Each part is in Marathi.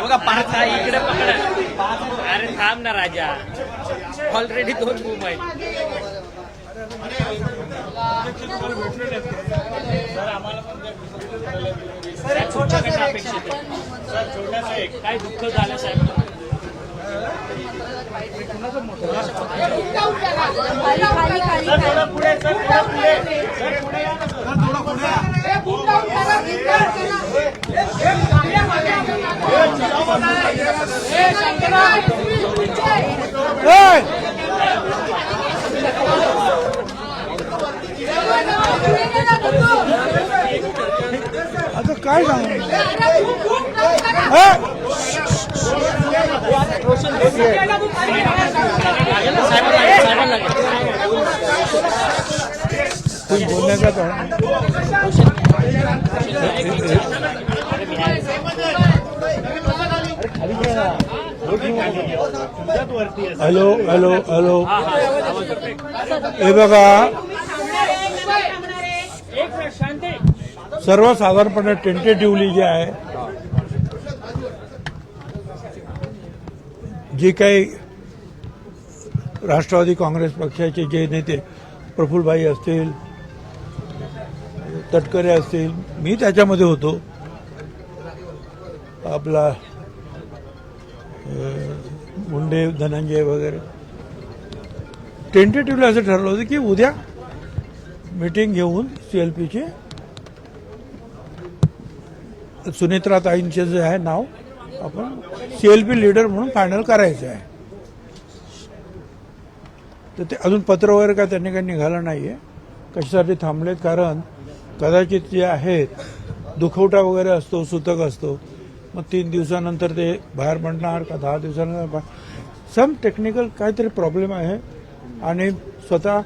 बघा पाच आहे इकडे पकडा. अरे थांब ना राजा. ऑलरेडी दोन बूम आहेत. साहेब, तुमच्याकडनं अपेक्षित आहे काय दुःख झालं साहेब? आता काय सांगू हे? साहेबांना लागेल तुम्ही बोलण्याचा काय हॅलो हॅलो हॅलो. हे बघा. सर्वसाधारणपणे टेंटेटिव्हली जे आहे जे काही राष्ट्रवादी काँग्रेस पक्षाचे जे नेते प्रफुल्लभाई असतील तटकरे असतील मी त्याच्यामध्ये होतो. आपला मुंडे धनंजय वगैरे. टेंटेटिव्हली असं ठरलं होतं की उद्या मीटिंग घेऊन सी एल पीची सुनेत्रा ताईंचे जे आहे नाव आपण सी एल पी लिडर म्हणून फायनल करायचं आहे. तर ते अजून पत्र वगैरे काय त्यांनी काही निघालं नाही आहे कशासाठी थांबलेत? कारण कदाचित जे आहेत दुखवटा वगैरे असतो सुतक असतो मग तीन दिवसानंतर ते बाहेर पडणार का दहा दिवसानंतर सम टेक्निकल काहीतरी प्रॉब्लेम आहे. आणि स्वतः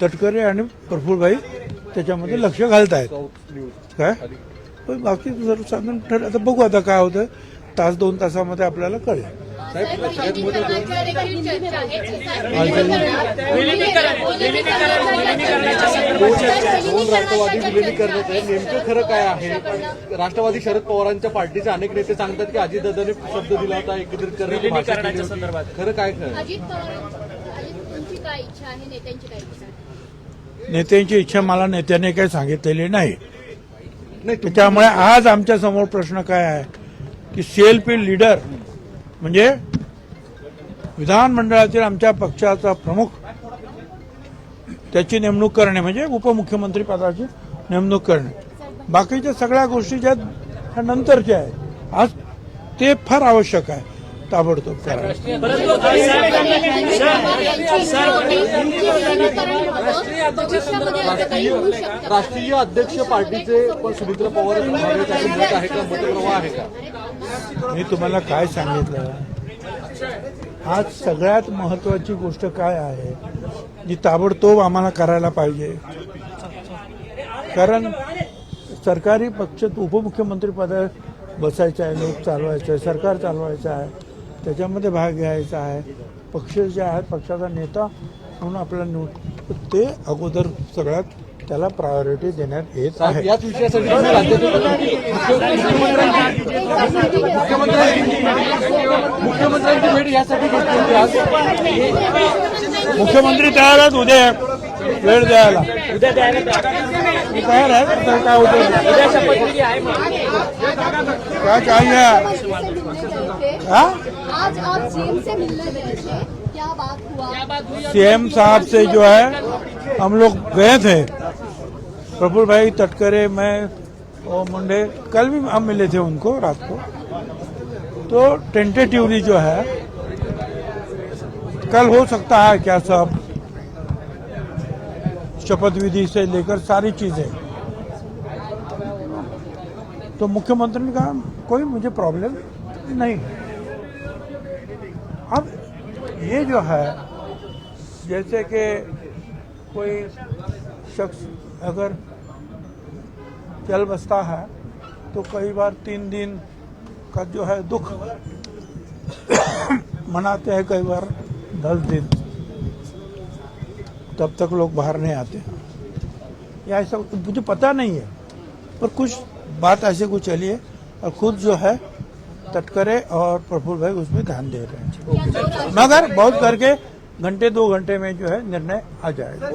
तटकरे आणि प्रफुल्लभाई त्याच्यामध्ये लक्ष घालत आहेत काय? पण बाकी जर साधारण ठर आता बघू आता काय होतं. तास दोन तासामध्ये आपल्याला कळेल. राष्ट्रवादी विलिनीकरणाचं आहे नेमकं खरं काय आहे राष्ट्रवादी शरद पवारांच्या पार्टीचे अनेक नेते सांगतात की अजितदादाने शब्द दिला होता एकत्रित करण्याची विलिनीकरणाच्या भाषा केली होती. संदर्भात. खरं काय खरं अजित तुमची काय इच्छा आहे नेत्यांची काय इच्छा नेत्यांची इच्छा मला नेत्याने काही सांगितलेली नाही त्याच्यामुळे आज आमच्यासमोर प्रश्न काय आहे की सीएलपी लीडर म्हणजे विधानमंडळातील आमच्या पक्षाचा प्रमुख त्याची नेमणूक करणे म्हणजे उपमुख्यमंत्री पदाची नेमणूक करणे. बाकीच्या सगळ्या गोष्टी ज्या ह्या नंतरच्या आहेत आज ते फार आवश्यक आहे. ताबडतोब करायला राष्ट्रीय अध्यक्ष पार्टीचे पण सुमित्रा पवार आहे का? मतप्रवाह आहे का? मी तुम्हाला काय सांगितलं? आज सगळ्यात महत्वाची गोष्ट काय आहे? जी ताबडतोब आम्हाला करायला पाहिजे. कारण सरकारी पक्ष उपमुख्यमंत्री पद बसायचं आहे लोक चालवायचं आहे सरकार चालवायचं आहे. त्याच्यामध्ये भाग घ्यायचा आहे. पक्ष जे आहेत पक्षाचा नेता म्हणून आपल्याला निवड ते अगोदर सगळ्यात त्याला प्रायोरिटी देण्यात येत आहे. याच विषयासाठी मुख्यमंत्र्यांची भेट यासाठी घेतली होती आज. मुख्यमंत्री तयार आहेत उद्या वेळ द्यायला उद्या द्यायला तयार आहे तर काय होतं उद्या शपथविधी आहे मग क्या चाहिए? हाँ? आज आप सीएम से मिलने गए थे क्या बात हुआ? सीएम साहब से जो है हम लोग गए थे। प्रफुल भाई तटकरे मैं और मुंडे कल भी हम मिले थे उनको रात को। तो टेंटेटिवली जो है कल हो सकता है क्या सब? शपथ विधि से लेकर सारी चीज़ें। तो मुख्यमंत्री ने कहा, कोई मुझे प्रॉब्लम नहीं अब ये जो है, जैसे कि कोई शख्स अगर चल बसता है तो कई बार तीन दिन का जो है दुख मनाते हैं, कई बार दस दिन। तब तक लोग बाहर नहीं आते। या ऐसा मुझे पता नहीं है, पर कुछ बात ऐसे कुछ चली है, और खुद जो है, तटकरे और प्रफुल्ल भाई उसमें ध्यान दे रहे हैं। मगर बहुत करके घंटे, दो घंटे में जो है निर्णय आ जाएगा।